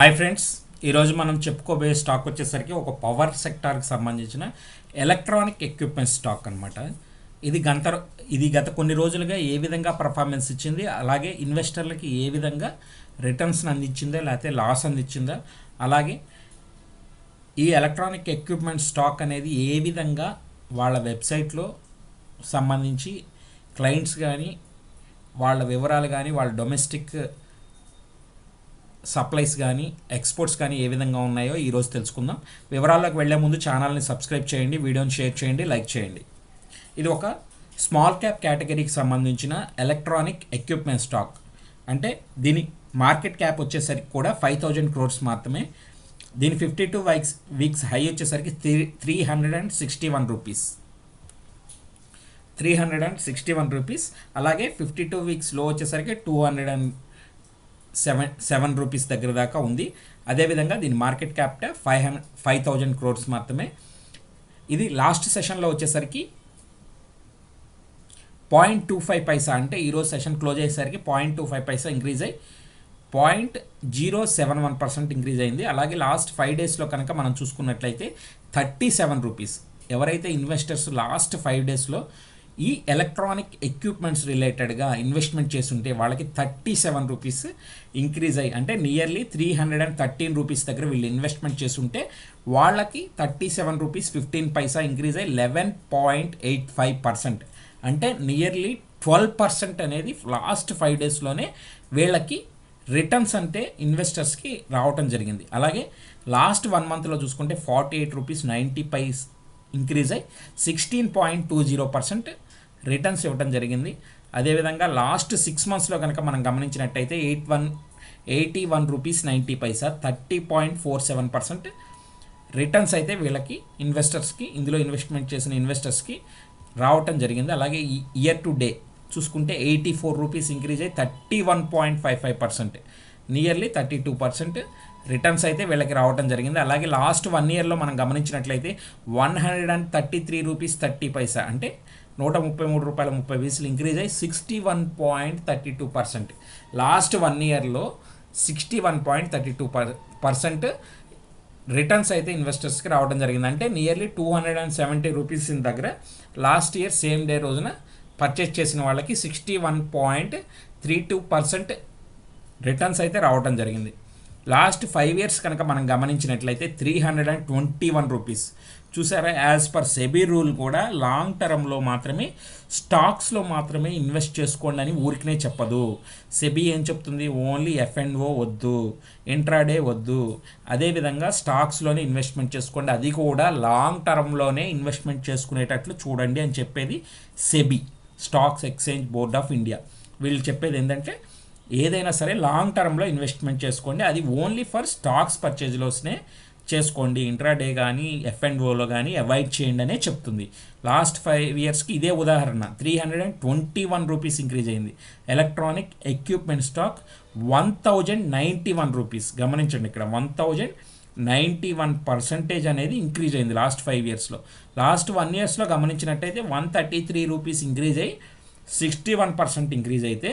Hi friends ఈరోజు మనం చెప్పుకోబోయే స్టాక్ వచ్చేసరికి ఒక పవర్ సెక్టార్కి సంబంధించిన ఎలక్ట్రానిక్ ఎక్విప్మెంట్ స్టాక్ అనమాట ఇది గంత ఇది గత కొన్ని రోజులుగా ఏ విధంగా పర్ఫార్మెన్స్ ఇచ్చింది అలాగే ఇన్వెస్టర్లకి ఏ విధంగా రిటర్న్స్ అందించిందా లేకపోతే లాస్ అందించిందా అలాగే ఈ ఎలక్ట్రానిక్ ఎక్విప్మెంట్ స్టాక్ అనేది ఏ విధంగా వాళ్ళ వెబ్సైట్లో సంబంధించి క్లయింట్స్ కానీ వాళ్ళ వివరాలు కానీ వాళ్ళ డొమెస్టిక్ సప్లైస్ కానీ ఎక్స్పోర్ట్స్ కానీ ఏ విధంగా ఉన్నాయో ఈరోజు తెలుసుకుందాం. వివరాల్లోకి వెళ్ళే ముందు ఛానల్ని సబ్స్క్రైబ్ చేయండి వీడియోని షేర్ చేయండి లైక్ చేయండి. ఇది ఒక స్మాల్ క్యాప్ కేటగిరీకి సంబంధించిన ఎలక్ట్రానిక్ ఎక్విప్మెంట్ స్టాక్. అంటే దీని మార్కెట్ క్యాప్ వచ్చేసరికి కూడా ఫైవ్ థౌజండ్ క్రోర్స్ మాత్రమే. దీని ఫిఫ్టీ టూ వైక్స్ వీక్స్ హై వచ్చేసరికి three three hundred and sixty one rupees. Three hundred and sixty one rupees. అలాగే ఫిఫ్టీ టూ వీక్స్లో వచ్చేసరికి two hundred and seven seven rupees దగ్గర దాకా ఉంది. అదేవిధంగా దీని market capital five hundred five thousand crores మాత్రమే. ఇది లాస్ట్ సెషన్లో వచ్చేసరికి పాయింట్ టూ ఫైవ్ పైసా అంటే ఈరోజు సెషన్ క్లోజ్ అయ్యేసరికి point two five paisa increase అయ్యి point zero seven one percent increase అయింది. అలాగే లాస్ట్ ఫైవ్ డేస్లో కనుక మనం చూసుకున్నట్లయితే థర్టీ సెవెన్ రూపీస్. ఎవరైతే ఇన్వెస్టర్స్ లాస్ట్ ఫైవ్ డేస్లో ఈ ఎలక్ట్రానిక్ ఎక్విప్మెంట్స్ రిలేటెడ్గా ఇన్వెస్ట్మెంట్ చేస్తుంటే వాళ్ళకి థర్టీ సెవెన్ రూపీస్ ఇంక్రీజ్ అయ్యి అంటే nearly three hundred and thirteen rupees దగ్గర వీళ్ళు ఇన్వెస్ట్మెంట్ చేస్తుంటే వాళ్ళకి thirty seven rupees fifteen paisa increase అయ్యి eleven point eight five percent అంటే నియర్లీ ట్వెల్వ్ పర్సెంట్ అనేది లాస్ట్ ఫైవ్ డేస్లోనే వీళ్ళకి రిటర్న్స్ అంటే ఇన్వెస్టర్స్కి రావటం జరిగింది. అలాగే లాస్ట్ వన్ మంత్లో చూసుకుంటే forty eight rupees ninety paise increase అయ్యి sixteen point two zero percent returns ఇవ్వడం జరిగింది. అదేవిధంగా లాస్ట్ సిక్స్ మంత్స్లో కనుక మనం గమనించినట్టయితే eight one eighty one rupees ninety paisa thirty point four seven percent returns అయితే వీళ్ళకి ఇన్వెస్టర్స్కి ఇందులో ఇన్వెస్ట్మెంట్ చేసిన ఇన్వెస్టర్స్కి రావటం జరిగింది. అలాగే ఇయర్ టు డే చూసుకుంటే ఎయిటీ ఫోర్ రూపీస్ ఇంక్రీజ్ అయ్యి thirty one point five five percent nearly thirty two percent returns అయితే వీళ్ళకి రావడం జరిగింది. అలాగే లాస్ట్ వన్ ఇయర్లో మనం గమనించినట్లయితే one hundred and thirty three rupees thirty paisa అంటే నూట ముప్పై మూడు రూపాయల ముప్పై పైసలు ఇంక్రీజ్ అయ్యి sixty one point thirty two percent last one ఇయర్లో sixty one point thirty two per percent returns అయితే ఇన్వెస్టర్స్కి రావడం జరిగింది. అంటే nearly two hundred and seventy rupees దగ్గర లాస్ట్ ఇయర్ సేమ్ డే రోజున పర్చేస్ చేసిన వాళ్ళకి sixty one point three two percent returns అయితే రావడం జరిగింది. లాస్ట్ ఫైవ్ ఇయర్స్ కనుక మనం గమనించినట్లయితే three hundred and twenty one rupees. చూసారా? యాజ్ పర్ సెబీ రూల్ కూడా లాంగ్ టర్మ్లో మాత్రమే స్టాక్స్లో మాత్రమే ఇన్వెస్ట్ చేసుకోండి అని ఊరికనే చెప్పదు. సెబీ ఏం చెప్తుంది? ఓన్లీ ఎఫ్ అండ్ ఓ వద్దు. ఇంట్రాడే వద్దు. అదేవిధంగా స్టాక్స్లోనే ఇన్వెస్ట్మెంట్ చేసుకోండి. అది కూడా లాంగ్ టర్మ్లోనే ఇన్వెస్ట్మెంట్ చేసుకునేటట్లు చూడండి అని చెప్పేది SEBI stocks exchange board of India. వీళ్ళు చెప్పేది ఏంటంటే ఏదైనా సరే లాంగ్ టర్మ్లో ఇన్వెస్ట్మెంట్ చేసుకోండి. అది ఓన్లీ ఫర్ స్టాక్స్ పర్చేజ్లోనే చేసుకోండి. ఇంట్రాడే కానీ ఎఫ్ అండ్ ఓలో కానీ అవాయిడ్ చేయండి అనే చెప్తుంది. లాస్ట్ ఫైవ్ ఇయర్స్కి ఇదే ఉదాహరణ. Three hundred and twenty one rupees increase అయింది. Electronic equipment stock one thousand ninety one rupees గమనించండి ఇక్కడ one thousand ninety one percentage అనేది ఇంక్రీజ్ అయింది లాస్ట్ ఫైవ్ ఇయర్స్లో లాస్ట్ వన్ ఇయర్స్లో గమనించినట్టయితే one thirty three rupees increase అయ్యి సిక్స్టీ వన్ పర్సెంట్ ఇంక్రీజ్ అయితే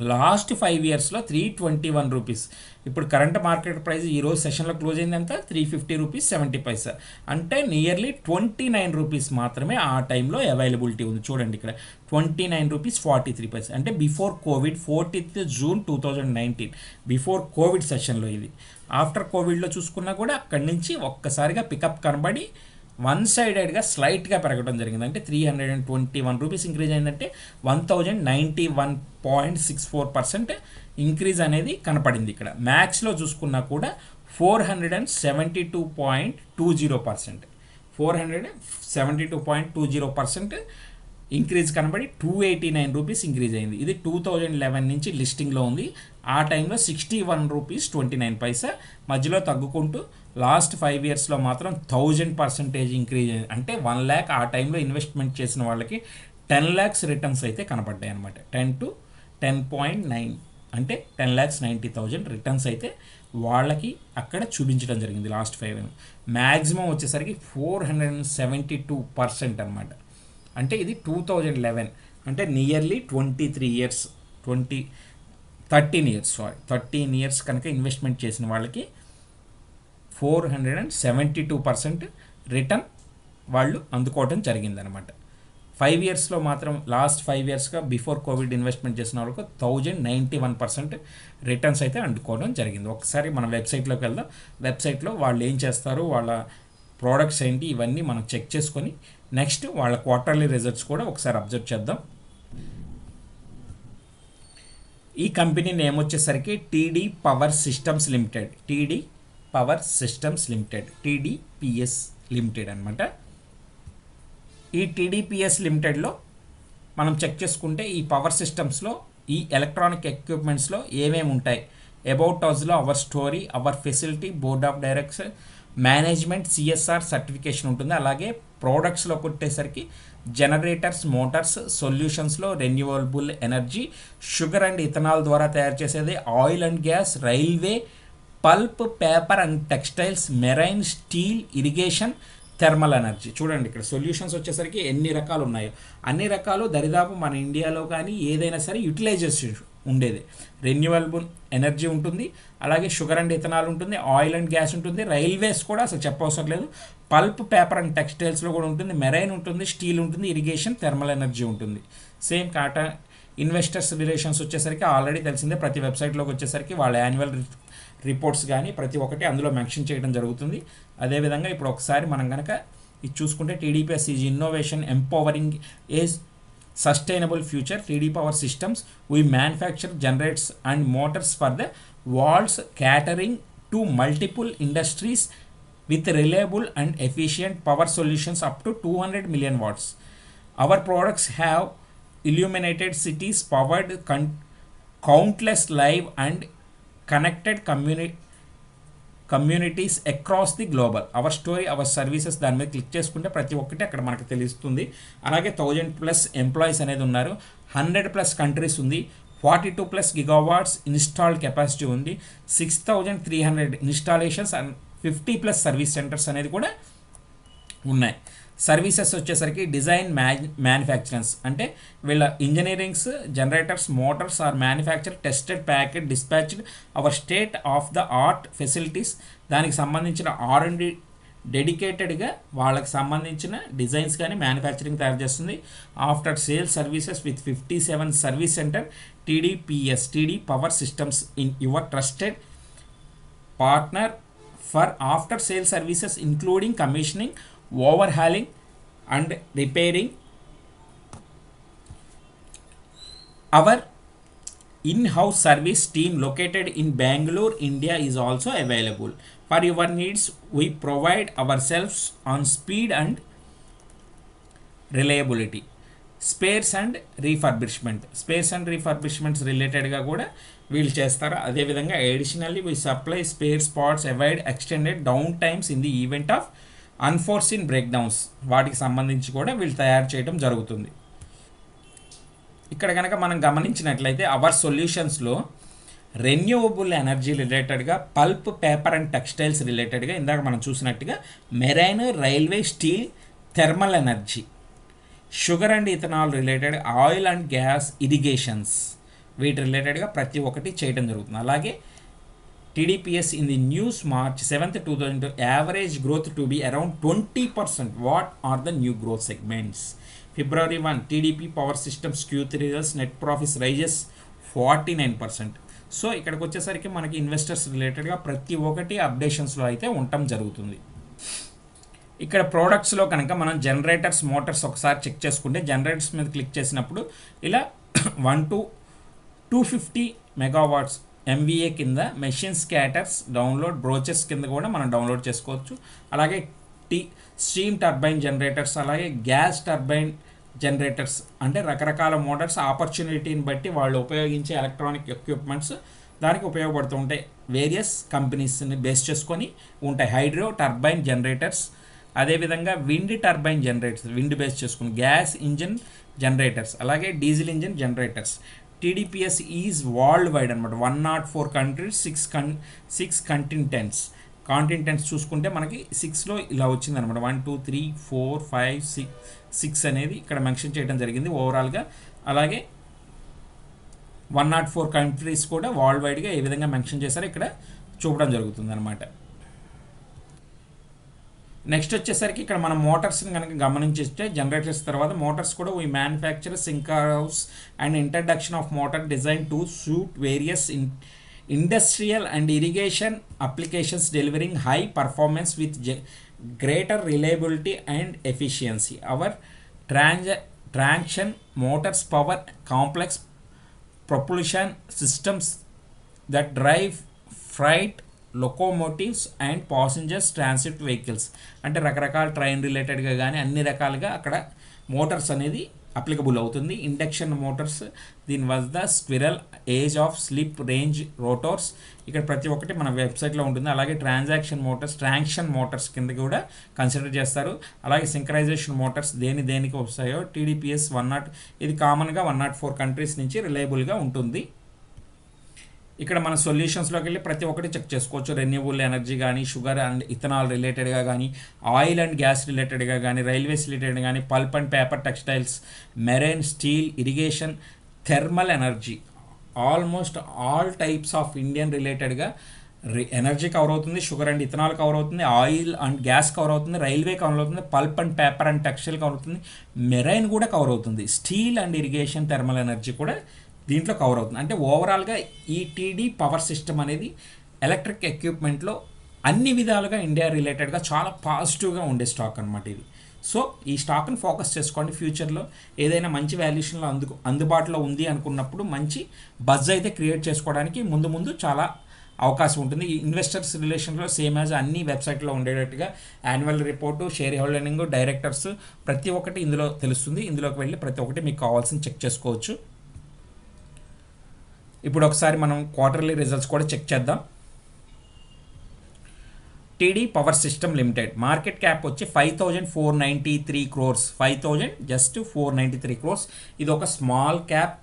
లాస్ట్ ఫైవ్ ఇయర్స్లో త్రీ ట్వంటీ వన్ రూపీస్. ఇప్పుడు కరెంట్ మార్కెట్ ప్రైస్ ఈరోజు సెషన్లో close అయిందంత three fifty rupees seventy paisa. అంటే నియర్లీ ట్వంటీ నైన్ రూపీస్ మాత్రమే ఆ టైంలో అవైలబిలిటీ ఉంది. చూడండి ఇక్కడ twenty nine rupees forty three paisa. అంటే before COVID fortieth June two thousand nineteen. Before COVID సెషన్లో ఇది. ఆఫ్టర్ కోవిడ్లో చూసుకున్నా కూడా అక్కడి నుంచి ఒక్కసారిగా పికప్ కనబడి వన్ సైడెడ్గా స్లైట్గా పెరగడం జరిగింది. అంటే three hundred and twenty one rupees increase అయిందంటే one thousand ninety one point six four percent increase అనేది కనపడింది ఇక్కడ. మ్యాక్స్లో చూసుకున్నా కూడా four hundred and seventy two point two zero percent four hundred seventy two point two zero percent increase కనబడి two eighty nine rupees increase అయింది. ఇది two thousand eleven నుంచి లిస్టింగ్లో ఉంది. ఆ టైంలో sixty one rupees twenty nine paisa మధ్యలో తగ్గుకుంటూ last five ఇయర్స్లో మాత్రం థౌజండ్ పర్సెంటేజ్ ఇంక్రీజ్ అయింది. అంటే వన్ ల్యాక్ ఆ టైంలో ఇన్వెస్ట్మెంట్ చేసిన వాళ్ళకి టెన్ ల్యాక్స్ రిటర్న్స్ అయితే కనపడ్డాయి అనమాట ten to ten point nine అంటే ten lakhs ninety thousand returns అయితే వాళ్ళకి అక్కడ చూపించడం జరిగింది లాస్ట్ ఫైవ్ మ్యాక్సిమం వచ్చేసరికి four hundred and seventy two percent అనమాట అంటే ఇది టూ థౌజండ్ లెవెన్ అంటే nearly twenty three years twenty thirteen years sorry thirteen years కనుక ఇన్వెస్ట్మెంట్ చేసిన వాళ్ళకి four hundred and seventy two percent return వాళ్ళు అందుకోవడం జరిగిందనమాట. ఫైవ్ ఇయర్స్లో మాత్రం లాస్ట్ ఫైవ్ ఇయర్స్గా బిఫోర్ కోవిడ్ ఇన్వెస్ట్మెంట్ చేసిన వాళ్ళకు thousand ninety one percent returns అయితే అందుకోవడం జరిగింది. ఒకసారి మన వెబ్సైట్లోకి వెళ్దాం. వెబ్సైట్లో వాళ్ళు ఏం చేస్తారు? వాళ్ళ ప్రోడక్ట్స్ ఏంటి ఇవన్నీ మనం చెక్ చేసుకొని నెక్స్ట్ వాళ్ళ క్వార్టర్లీ రిజల్ట్స్ కూడా ఒకసారి అబ్జర్వ్ చేద్దాం. ఈ కంపెనీ నేమ్ వచ్చేసరికి TD power systems limited. TD power systems limited. TDPS limited అనమాట ఈ టీడీపీఎస్ లిమిటెడ్లో మనం చెక్ చేసుకుంటే ఈ పవర్ సిస్టమ్స్లో ఈ ఎలక్ట్రానిక్ ఎక్విప్మెంట్స్లో ఏమేమి ఉంటాయి? అబౌట్ హౌస్లో our story our facility board of director management CSR certification ఉంటుంది. అలాగే ప్రోడక్ట్స్లో కొట్టేసరికి generators motors సొల్యూషన్స్లో renewable energy sugar and ethanol ద్వారా తయారు చేసేది oil and gas railway pulp paper and textiles marine steel irrigation thermal energy చూడండి ఇక్కడ సొల్యూషన్స్ వచ్చేసరికి ఎన్ని రకాలు ఉన్నాయో. అన్ని రకాలు దరిదాపు మన ఇండియాలో కానీ ఏదైనా సరే యూటిలైజేషన్ ఉండేది. రెన్యూవబుల్ ఎనర్జీ ఉంటుంది అలాగే షుగర్ అండ్ ఇథనాల్ ఉంటుంది ఆయిల్ అండ్ గ్యాస్ ఉంటుంది రైల్వేస్ కూడా అసలు చెప్పవసరం లేదు. పల్ప్ పేపర్ అండ్ టెక్స్టైల్స్లో కూడా ఉంటుంది మెరైన్ ఉంటుంది స్టీల్ ఉంటుంది ఇరిగేషన్ థెర్మల్ ఎనర్జీ ఉంటుంది. సేమ్ కాటా ఇన్వెస్టర్స్ రిలేషన్స్ వచ్చేసరికి ఆల్రెడీ తెలిసిందే ప్రతి వెబ్సైట్లోకి వచ్చేసరికి వాళ్ళ యాన్యువల్ రిపోర్ట్స్ కానీ ప్రతి ఒక్కటి అందులో మెన్షన్ చేయడం జరుగుతుంది. అదేవిధంగా ఇప్పుడు ఒకసారి మనం కనుక ఇది చూసుకుంటే TDPS is innovation empowering age sustainable future 3D power systems. We manufacture generators and motors for the walls catering to multiple industries with reliable and efficient power solutions up to 200 million watts. Our products have illuminated cities, powered countless live and connected communities communities across the global our story our services దాని మీద click చేసుకుంటే ప్రతి ఒక్కటి అక్కడ మనకు తెలుస్తుంది. అలాగే thousand plus employees అనేది ఉన్నారు. హండ్రెడ్ ప్లస్ కంట్రీస్ ఉంది. Forty two plus gigawatts installed capacity ఉంది. Six thousand three hundred installations and fifty plus service centres అనేది కూడా ఉన్నాయి. సర్వీసెస్ వచ్చేసరికి డిజైన్ మ్యాన్ మ్యానుఫ్యాక్చరర్స్. అంటే వీళ్ళ engineerings generators motors are manufacture tested packet dispatched our state of the art facilities. దానికి సంబంధించిన are and డెడికేటెడ్గా వాళ్ళకి సంబంధించిన డిజైన్స్ కానీ మ్యానుఫ్యాక్చరింగ్ తయారు చేస్తుంది. After sale services with fifty seven service centre TDPS TD power systems in your trusted partner for after sale services including commissioning overhauling and repairing our in-house service team located in bangalore india is also available for your needs we provide ourselves on speed and reliability spares and refurbishment spares and refurbishments రిలేటెడ్గా కూడా వీళ్ళు చేస్తారు అదేవిధంగా additionally we supply spare spots avoid extended down times in the event of unforeseen breakdowns వాటికి సంబంధించి కూడా వీళ్ళు తయారు చేయడం జరుగుతుంది. ఇక్కడ కనుక మనం గమనించినట్లయితే అవర్ సొల్యూషన్స్లో రెన్యూవబుల్ ఎనర్జీ రిలేటెడ్గా పల్ప్ పేపర్ అండ్ టెక్స్టైల్స్ రిలేటెడ్గా ఇందాక మనం చూసినట్టుగా marine railway steel thermal energy sugar and ethanol related oil and gas irrigations వీటి రిలేటెడ్గా ప్రతి ఒక్కటి చేయడం జరుగుతుంది. అలాగే TDPS in the news March 7th 2002 average growth to be around 20%. What are the new growth segments? February 1 TDP Power Systems Q3 results net profits rises 49%. So ఇక్కడికి వచ్చేసరికి మనకి ఇన్వెస్టర్స్ రిలేటెడ్గా ప్రతి ఒక్కటి అప్డేషన్స్లో అయితే ఉండటం జరుగుతుంది ఇక్కడ ప్రోడక్ట్స్లో కనుక మనం జనరేటర్స్ మోటార్స్ ఒకసారి చెక్ చేసుకుంటే జనరేటర్స్ మీద క్లిక్ చేసినప్పుడు ఇలా one to two fifty megawatts MVA కింద మెషిన్ స్కాటర్స్ డౌన్లోడ్ బ్రోచెస్ కింద కూడా మనం డౌన్లోడ్ చేసుకోవచ్చు. అలాగే టీ స్టీమ్ టర్బైన్ జనరేటర్స్ అలాగే గ్యాస్ టర్బైన్ జనరేటర్స్ అంటే రకరకాల మోటార్స్ ఆపర్చునిటీని బట్టి వాళ్ళు ఉపయోగించే ఎలక్ట్రానిక్ ఎక్విప్మెంట్స్ దానికి ఉపయోగపడుతూ ఉంటాయి. వేరియస్ కంపెనీస్ని బేస్ చేసుకొని ఉంటాయి. హైడ్రో టర్బైన్ జనరేటర్స్ అదేవిధంగా wind turbine generators wind base చేసుకుని గ్యాస్ ఇంజిన్ జనరేటర్స్ అలాగే diesel engine generators TDPS is world wide అనమాట one not four countries six con six continents continents చూసుకుంటే మనకి సిక్స్లో ఇలా వచ్చింది అనమాట one two three four five six six అనేది ఇక్కడ మెన్షన్ చేయడం జరిగింది ఓవరాల్గా అలాగే వన్ నాట్ ఫోర్ కంట్రీస్ కూడా వరల్డ్ వైడ్గా ఏ విధంగా మెన్షన్ చేశారో ఇక్కడ చూపడం జరుగుతుంది అనమాట నెక్స్ట్ వచ్చేసరికి ఇక్కడ మనం మోటార్స్ని కనుక గమనించిస్తే జనరేటర్స్ తర్వాత మోటార్స్ కూడా we manufacture sinker house and introduction of motor design to suit various in industrial and irrigation applications delivering high performance with greater reliability and efficiency our trans traction motors power complex propulsion systems that drive freight locomotives and passengers transit vehicles అంటే రకరకాల train రిలేటెడ్గా కానీ అన్ని రకాలుగా అక్కడ Motors అనేది applicable అవుతుంది. Induction motors దీని వద్ద squirrel age of slip range rotors ఇక్కడ ప్రతి ఒక్కటి మన వెబ్సైట్లో ఉంటుంది. అలాగే ట్రాన్సాక్షన్ మోటార్స్ ట్రాన్షన్ మోటార్స్ కింద కూడా కన్సిడర్ చేస్తారు. అలాగే సింక్రైజేషన్ మోటార్స్ దేని దేనికి వస్తాయో టీడీపీఎస్ వన్ నాట్ ఇది కామన్గా వన్ నాట్ ఫోర్ కంట్రీస్ నుంచి రిలయబుల్గా ఉంటుంది. ఇక్కడ మన సొల్యూషన్స్లోకి వెళ్ళి ప్రతి ఒక్కటి చెక్ చేసుకోవచ్చు. రెన్యూబుల్ ఎనర్జీ కానీ షుగర్ అండ్ ఇథనాల్ రిలేటెడ్గా కానీ ఆయిల్ అండ్ గ్యాస్ రిలేటెడ్గా కానీ రైల్వేస్ రిలేటెడ్ కానీ pulp and paper textiles marine steel irrigation thermal energy almost all types of Indian రిలేటెడ్గా ఎనర్జీ కవర్ అవుతుంది షుగర్ అండ్ ఇథనాల్ కవర్ అవుతుంది ఆయిల్ అండ్ గ్యాస్ కవర్ అవుతుంది railway cover అవుతుంది pulp and paper and textile cover అవుతుంది marine కూడా cover అవుతుంది. Steel and irrigation thermal energy కూడా దీంట్లో కవర్ అవుతుంది. అంటే ఓవరాల్గా ఈ టీడీ పవర్ సిస్టమ్ అనేది ఎలక్ట్రిక్ ఎక్విప్మెంట్లో అన్ని విధాలుగా ఇండియా రిలేటెడ్గా చాలా పాజిటివ్గా ఉండే స్టాక్ అనమాట ఇది. సో ఈ స్టాక్ని ఫోకస్ చేసుకోండి ఫ్యూచర్లో ఏదైనా మంచి వాల్యుయేషన్లో అందు అందుబాటులో ఉంది అనుకున్నప్పుడు మంచి బజ్ అయితే క్రియేట్ చేసుకోవడానికి ముందు ముందు చాలా అవకాశం ఉంటుంది. ఈ ఇన్వెస్టర్స్ రిలేషన్లో సేమ్ యాజ్ అన్ని వెబ్సైట్లో ఉండేటట్టుగా annual report share holding directors ప్రతి ఒక్కటి ఇందులో తెలుస్తుంది. ఇందులోకి వెళ్ళి ప్రతి ఒక్కటి మీకు కావాల్సింది చెక్ చేసుకోవచ్చు. ఇప్పుడు ఒకసారి మనం క్వార్టర్లీ రిజల్ట్స్ కూడా చెక్ చేద్దాం. TD power system limited market cap వచ్చి five thousand four ninety three crores five thousand just four ninety three crores ఇది ఒక small cap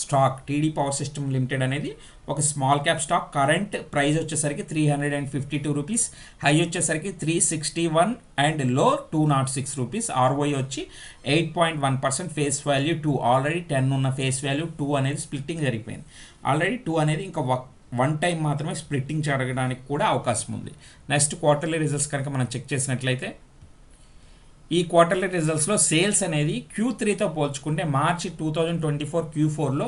stock TD power system limited అనేది ఒక small cap stock current price వచ్చేసరికి three hundred and fifty two rupees high వచ్చేసరికి three sixty one అండ్లో two not six rupees ROI వచ్చి eight point one percent face value two already ten ఉన్న face value two అనేది splitting జరిగిపోయింది. Already two అనేది ఇంకా one time మాత్రమే splitting జరగడానికి కూడా అవకాశం ఉంది. నెక్స్ట్ క్వార్టర్లీ రిజల్ట్స్ కనుక మనం చెక్ చేసినట్లయితే ఈ క్వార్టర్లీ రిజల్ట్స్లో సేల్స్ అనేది క్యూ త్రీతో పోల్చుకుంటే March two thousand twenty four Q ఫోర్లో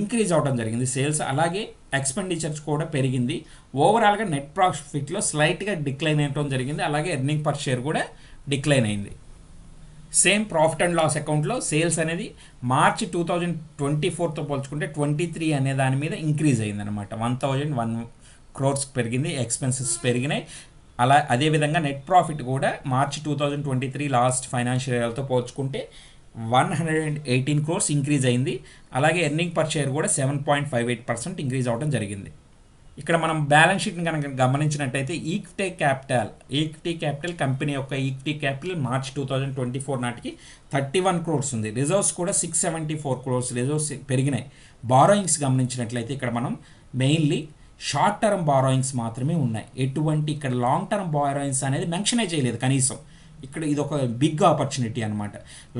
ఇంక్రీజ్ అవడం జరిగింది సేల్స్. అలాగే ఎక్స్పెండిచర్స్ కూడా పెరిగింది. ఓవరాల్గా నెట్ ప్రాఫిట్లో స్లైట్గా డిక్లైన్ అవ్వడం జరిగింది. అలాగే ఎర్నింగ్ పర్ షేర్ కూడా డిక్లైన్ అయింది. సేమ్ ప్రాఫిట్ అండ్ లాస్ అకౌంట్లో సేల్స్ అనేది మార్చ్ టూ థౌజండ్ ట్వంటీ ఫోర్తో పోల్చుకుంటే ట్వంటీ త్రీ అనే దాని మీద ఇంక్రీజ్ అయిందనమాట వన్ థౌజండ్ వన్ క్రోర్స్ పెరిగింది ఎక్స్పెన్సెస్ పెరిగినాయి. అలా అదేవిధంగా నెట్ ప్రాఫిట్ కూడా March two thousand twenty three last financial ఇయర్తో పోల్చుకుంటే one hundred and eighteen crores increase అయింది. అలాగే ఎర్నింగ్ పర్ షేర్ కూడా seven point five eight percent increase అవడం జరిగింది. ఇక్కడ మనం బ్యాలెన్స్ షీట్ని కనుక గమనించినట్టయితే equity capital equity capital company యొక్క equity capital March two thousand twenty four నాటికి థర్టీ వన్ క్రోర్స్ ఉంది. రిజర్వ్స్ కూడా six seventy four crores reserves పెరిగినాయి. బారోయింగ్స్ గమనించినట్లయితే ఇక్కడ మనం మెయిన్లీ షార్ట్ టర్మ్ బారోయింగ్స్ మాత్రమే ఉన్నాయి. ఎటువంటి ఇక్కడ లాంగ్ టర్మ్ బారోయింగ్స్ అనేది మెన్షనే చేయలేదు కనీసం. ఇక్కడ ఇది ఒక బిగ్ ఆపర్చునిటీ అనమాట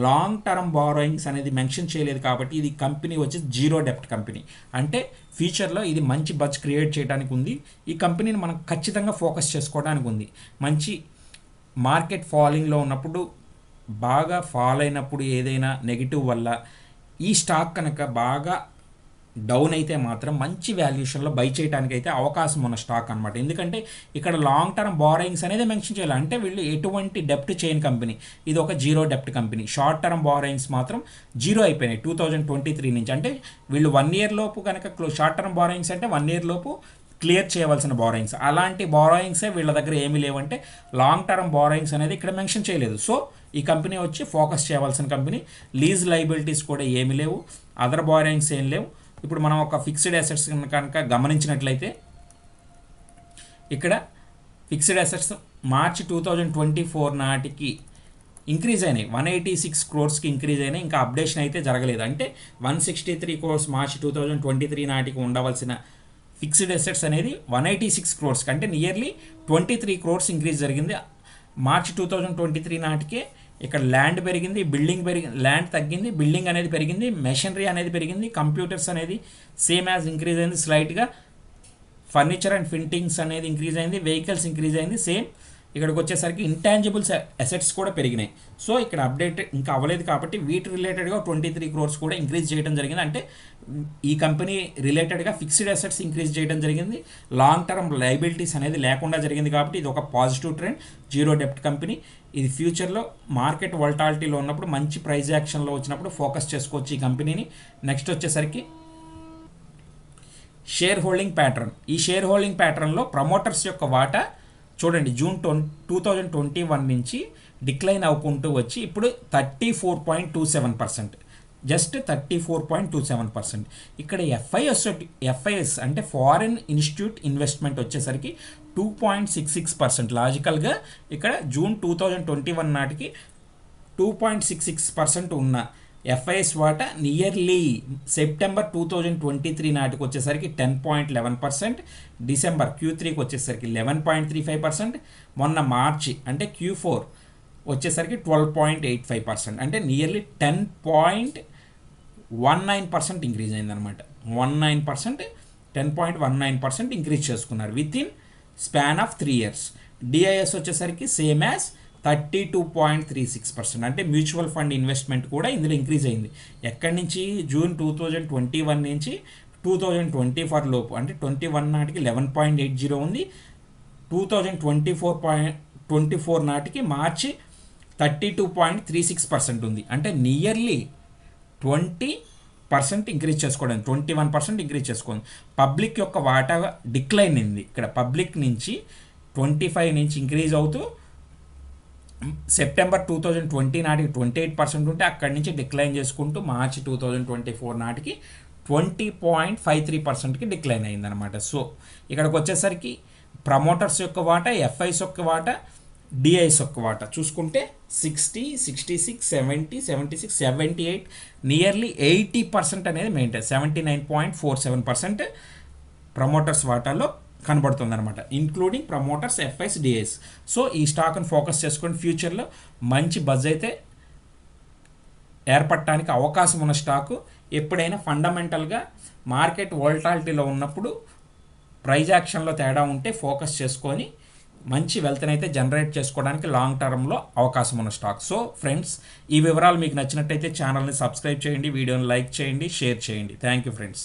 లాంగ్ టర్మ్ బారోయింగ్స్ అనేది మెన్షన్ చేయలేదు కాబట్టి ఇది కంపెనీ వచ్చి జీరో డెప్ట్ కంపెనీ అంటే ఫ్యూచర్లో ఇది మంచి బజ్ క్రియేట్ చేయడానికి ఉంది. ఈ కంపెనీని మనం ఖచ్చితంగా ఫోకస్ చేసుకోవడానికి ఉంది. మంచి మార్కెట్ ఫాలోయింగ్లో ఉన్నప్పుడు బాగా ఫాల్ అయినప్పుడు ఏదైనా నెగిటివ్ వల్ల ఈ స్టాక్ కనుక బాగా డౌన్ అయితే మాత్రం మంచి వాల్యుయేషన్లో బై చేయడానికి అయితే అవకాశం ఉన్న స్టాక్ అనమాట ఎందుకంటే ఇక్కడ లాంగ్ టర్మ్ బారోయింగ్స్ అనేది మెన్షన్ చేయాలి. అంటే వీళ్ళు ఎటువంటి డెప్ట్ చేయని కంపెనీ ఇది ఒక జీరో డెప్ట్ కంపెనీ షార్ట్ టర్మ్ బారోయింగ్స్ మాత్రం జీరో అయిపోయినాయి టూ థౌజండ్ ట్వంటీ త్రీ నుంచి. అంటే వీళ్ళు వన్ ఇయర్ లోపు కనుక షార్ట్ టర్మ్ బారోయింగ్స్ అంటే వన్ ఇయర్ లోపు క్లియర్ చేయవలసిన బారోయింగ్స్ అలాంటి బారోయింగ్సే వీళ్ళ దగ్గర ఏమీ లేవంటే లాంగ్ టర్మ్ బారోయింగ్స్ అనేది ఇక్కడ మెన్షన్ చేయలేదు. సో ఈ కంపెనీ వచ్చి ఫోకస్ చేయవలసిన కంపెనీ లీజ్ లైబిలిటీస్ కూడా ఏమీ లేవు. అదర్ బారోయింగ్స్ ఏం లేవు. ఇప్పుడు మనం ఒక ఫిక్స్డ్ అసెట్స్ కనుక గమనించినట్లయితే ఇక్కడ fixed assets March two thousand twenty four నాటికి ఇంక్రీజ్ అయినాయి. వన్ ఎయిటీ సిక్స్ క్రోర్స్కి ఇంక్రీజ్ అయినాయి. ఇంకా అప్డేషన్ అయితే జరగలేదు. అంటే one sixty three crores March two thousand twenty three నాటికి ఉండవలసిన ఫిక్స్డ్ అసెట్స్ అనేది వన్ ఎయిటీ సిక్స్ క్రోర్స్ అంటే nearly twenty three crores increase జరిగింది. March two thousand twenty three నాటికే ఇక్కడ ల్యాండ్ పెరిగింది బిల్డింగ్ పెరిగింది ల్యాండ్ తగ్గింది బిల్డింగ్ అనేది పెరిగింది మెషినరీ అనేది పెరిగింది కంప్యూటర్స్ అనేది సేమ్ యాజ్ ఇంక్రీజ్ అయింది స్లైట్గా. ఫర్నిచర్ అండ్ ఫింటింగ్స్ అనేది ఇంక్రీజ్ అయింది వెహికల్స్ ఇంక్రీజ్ అయింది సేమ్ ఇక్కడికి వచ్చేసరికి ఇంటాంజిబుల్స్ అసెట్స్ కూడా పెరిగినాయి. సో ఇక్కడ అప్డేట్ ఇంకా అవ్వలేదు కాబట్టి వీటి రిలేటెడ్గా ట్వంటీ త్రీ క్రోర్స్ కూడా ఇంక్రీజ్ చేయడం జరిగింది. అంటే ఈ కంపెనీ రిలేటెడ్గా ఫిక్స్డ్ అసెట్స్ ఇంక్రీజ్ చేయడం జరిగింది. లాంగ్ టర్మ్ లైబిలిటీస్ అనేది లేకుండా జరిగింది కాబట్టి ఇది ఒక పాజిటివ్ ట్రెండ్. జీరో డెప్ట్ కంపెనీ. ఇది ఫ్యూచర్లో మార్కెట్ వల్టాలిటీలో ఉన్నప్పుడు మంచి ప్రైజ్ యాక్షన్లో వచ్చినప్పుడు ఫోకస్ చేసుకోవచ్చు ఈ కంపెనీని. నెక్స్ట్ వచ్చేసరికి షేర్ హోల్డింగ్ ప్యాటర్న్. ఈ షేర్ హోల్డింగ్ ప్యాటర్న్లో ప్రమోటర్స్ యొక్క వాటా చూడండి జూన్ ట్వం టూ థౌజండ్ ట్వంటీ వన్ నుంచి డిక్లైన్ అవ్వుకుంటూ వచ్చి ఇప్పుడు thirty four point two seven percent. Just thirty four point two seven percent. ఇక్కడ ఎఫ్ఐఎస్ ఎఫ్ఐఎస్ అంటే ఫారిన్ ఇన్స్టిట్యూట్ ఇన్వెస్ట్మెంట్ వచ్చేసరికి two point six six percent లాజికల్గా ఇక్కడ June two thousand twenty one నాటికి two point six six percent ఉన్న FIs వాటా nearly September two thousand twenty three నాటికి వచ్చేసరికి ten point eleven percent December Q త్రీకి వచ్చేసరికి eleven point three five percent మొన్న మార్చి అంటే క్యూ ఫోర్ వచ్చేసరికి twelve point eight five percent అంటే nearly ten point one nine percent increase అయిందనమాట one nine percent ten point one nine percent increase చేసుకున్నారు with in span of three years DIs వచ్చేసరికి same as thirty two point three six percent అంటే mutual fund investment కూడా ఇందులో increase అయింది. ఎక్కడి నుంచి? June two thousand twenty one నుంచి two thousand twenty four లోపు. అంటే ట్వంటీ వన్ నాటికి లెవెన్ పాయింట్ ఎయిట్ జీరో ఉంది. Two thousand twenty four point twenty four నాటికి మార్చి thirty two point three six percent ఉంది. అంటే నియర్లీ ట్వంటీ పర్సెంట్ ఇంక్రీజ్ చేసుకోవడం twenty one percent increase చేసుకోండి public యొక్క వాటా డిక్లైన్ అయింది. ఇక్కడ పబ్లిక్ నుంచి ట్వంటీ ఫైవ్ నుంచి ఇంక్రీజ్ అవుతూ సెప్టెంబర్ టూ థౌజండ్ ట్వంటీ నాటికి ట్వంటీ ఎయిట్ పర్సెంట్ ఉంటే అక్కడి నుంచి డిక్లైన్ చేసుకుంటూ మార్చి టూ థౌజండ్ ట్వంటీ ఫోర్ నాటికి ట్వంటీ పాయింట్ ఫైవ్ త్రీ పర్సెంట్కి డిక్లైన్ అయిందనమాట సో ఇక్కడికి వచ్చేసరికి ప్రమోటర్స్ యొక్క వాటా ఎఫ్ఐస్ యొక్క వాటా డిఐస్ ఒక్క వాటా. చూసుకుంటే sixty sixty six seventy seventy six seventy eight nearly eighty percent అనేది maintain seventy nine point four seven percent promoters వాటాలో కనబడుతుంది అనమాట including promoters FIs DIs so ఈ స్టాక్ని ఫోకస్ చేసుకొని ఫ్యూచర్లో మంచి బజ్ అయితే ఏర్పడటానికి అవకాశం ఉన్న స్టాకు ఎప్పుడైనా ఫండమెంటల్గా మార్కెట్ వోల్టాలిటీలో ఉన్నప్పుడు ప్రైజ్ యాక్షన్లో తేడా ఉంటే ఫోకస్ చేసుకొని మంచి వెల్త్ని అయితే జనరేట్ చేసుకోవడానికి లాంగ్ టర్మ్లో అవకాశం ఉన్న స్టాక్ సో ఫ్రెండ్స్ ఈ వివరాలు మీకు నచ్చినట్టయితే ఛానల్ని సబ్స్క్రైబ్ చేయండి వీడియోని లైక్ చేయండి షేర్ చేయండి. Thank you friends